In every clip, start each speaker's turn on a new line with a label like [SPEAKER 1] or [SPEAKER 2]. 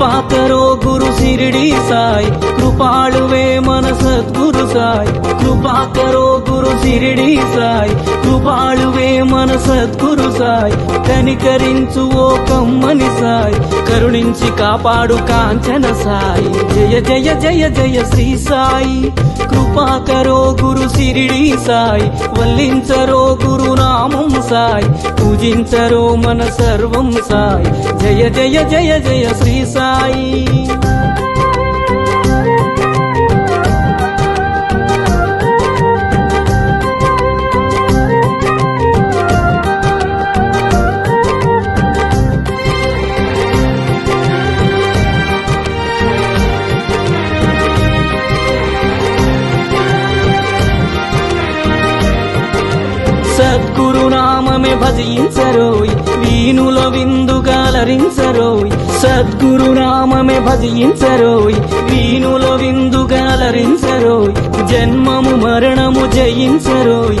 [SPEAKER 1] కృపాకరో గురు సిరిడి సాయి. కృపాళువే మన సద్గురు సాయి. కృపాకరో గురు సిరిడి సాయి. కృపాళువే మన సద్గురు సాయి. కనికరించు ఓ కమ్మని సాయి. కరుణించి కాపాడు కాంచన సాయి. జయ జయ జయ జయ శ్రీ సాయి. కృపాకరో గురు సిరిడి సాయి. వల్లించరో గురునామం సాయి. పూజించరో మన సర్వం సాయి. జయ జయ జయ జయ శ్రీ సాయి. నామమే భజించరోయ్ వీణుల విందుగాలరించరోయ్ సద్గురు నామమే భజించరోయ్ వీణుల విందుగాలరించరోయ్ జన్మము మరణము జయించరోయ్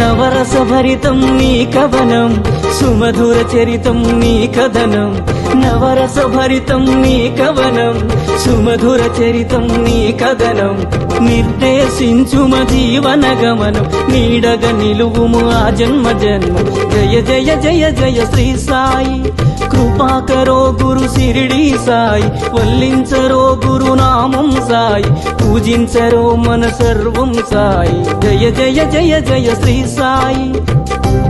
[SPEAKER 1] నవరస భరితం నీ కవనం సుమధుర చరితం నీ కథనం. నవరస భరితం నీ కవనం సుమధుర చరితం నీ కథనం. నిర్దేశించుమ జీవన గమనం నీడగ నిలువుము ఆ జన్మ జన్మ. జయ జయ జయ జయ శ్రీ సాయి. కృపాకరో గురు సిరిడి సాయి. వల్లించరో గురు నామం సాయి. పూజించరో మన సర్వం సాయి. జయ జయ జయ జయ శ్రీ సాయి. వేదాంత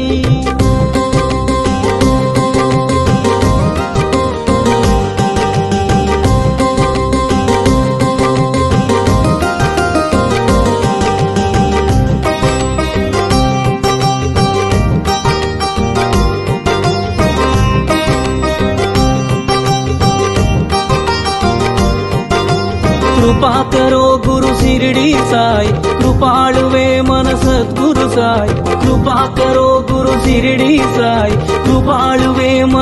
[SPEAKER 1] కృపాకరో గురు సిరిడి సాయి కృపాళువే మన సద్గురు సాయి కృపాకరో గురు సిరిడి సాయి కృపాళువే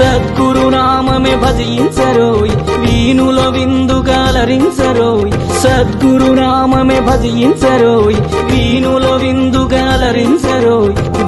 [SPEAKER 1] సద్గురునామే భజించరోయ్. వీణుల విందుగాలరించరోయ్ సద్గురు నామమే భజించరోయ్. వీణుల విందుగాలరించరోయ్